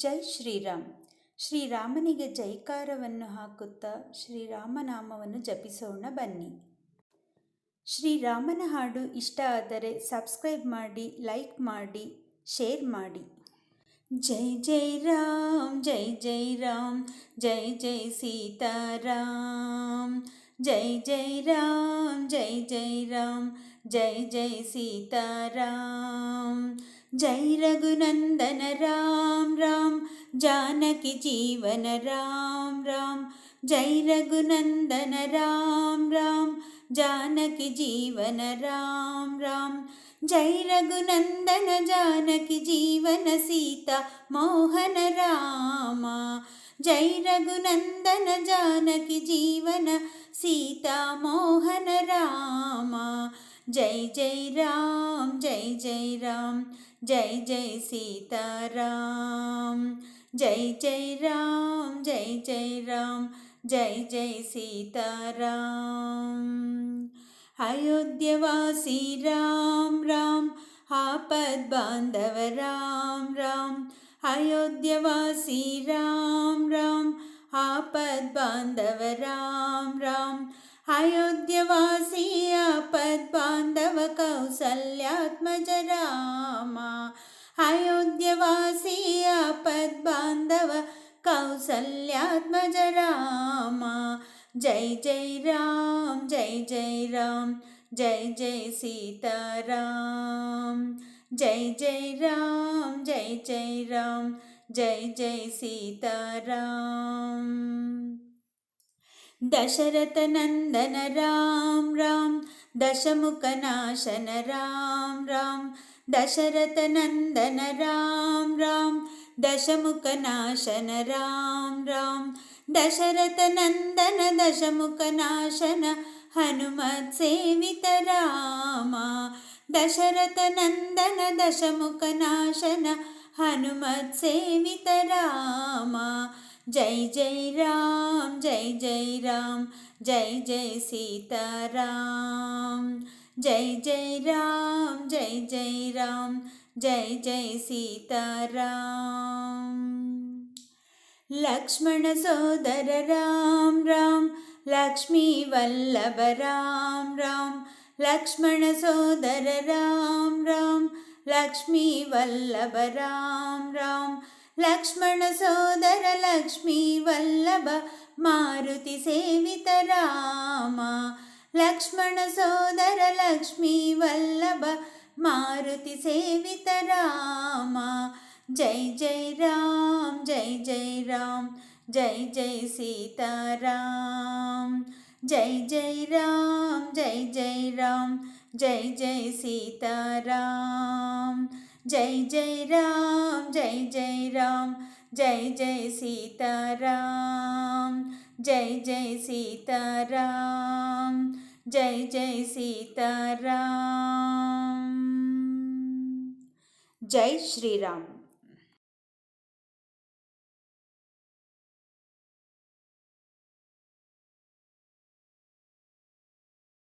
ಜೈ ಶ್ರೀರಾಮ್. ಶ್ರೀರಾಮನಿಗೆ ಜೈಕಾರವನ್ನು ಹಾಕುತ್ತಾ ಶ್ರೀರಾಮನಾಮವನ್ನು ಜಪಿಸೋಣ ಬನ್ನಿ. ಶ್ರೀರಾಮನ ಹಾಡು ಇಷ್ಟ ಆದರೆ ಸಬ್ಸ್ಕ್ರೈಬ್ ಮಾಡಿ, ಲೈಕ್ ಮಾಡಿ, ಶೇರ್ ಮಾಡಿ. ಜೈ ಜೈ ರಾಮ್, ಜೈ ಜೈ ರಾಮ್, ಜೈ ಜೈ ಸೀತಾರಾಮ್. ಜೈ ಜೈ ರಾಮ್, ಜೈ ಜೈ ರಾಮ್, ಜೈ ಜೈ ಸೀತಾರಾಮ್. जय रघुनन्दन राम राम जानकी जीवन राम राम जय रघुनन्दन राम राम जानकी जीवन राम राम जय रघुनन्दन जानकी जीवन सीता मोहन रामा जय रघुनन्दन जानकी जीवन सीता मोहन रामा जय जय राम जय जय राम जय जय सीताराम जय जय राम जय जय राम जय जय सीताराम। अयोध्यवासी राम राम हा पद् बान्धव राम राम। अयोध्या वासि राम राम हा पद् बान्धव राम राम। अयोध्यवासीय पद्बान्धव कौसल्यात्मज राम अयोध्यवासीय पद्बान्धव कौसल्यात्मज राम जय जय राम जय जय राम जय जय सीताराम जय जय राम जय जय राम जय जय सीताराम दशरथनन्दन राम राम दशमुखनाशन राम राम दशरथनन्दन राम राम दशमुखनाशन राम राम दशरथनन्दन दशमुखनाशन हनुमत्सेवित राम दशरथनन्दन दशमुखनाशन हनुमत्सेवित राम जय जय राम जय जय राम जय जय सीताराम। जय जय राम जय जय राम जय जय सीतारा लक्ष्मणसोदर राम राम। लक्ष्मी वल्लभ राम राम। लक्ष्मणसोदर राम राम। लक्ष्मी वल्लभ राम राम। లక్ష్మణ సోదర లక్ష్మీ వల్లభ మారుతి సేవిత రామ. లక్ష్మణ సోదర లక్ష్మీ వల్లభ మారుతి సేవిత రామ. జై జై రామ్ జై జై రామ్ జై జై సీతారాం జై జై రామ్ జై జై రామ్ జై జై సీతారాం जय जय राम, जय जय राम, जय जय सीताराम, जय जय सीताराम, जय जय सीताराम। जय श्री राम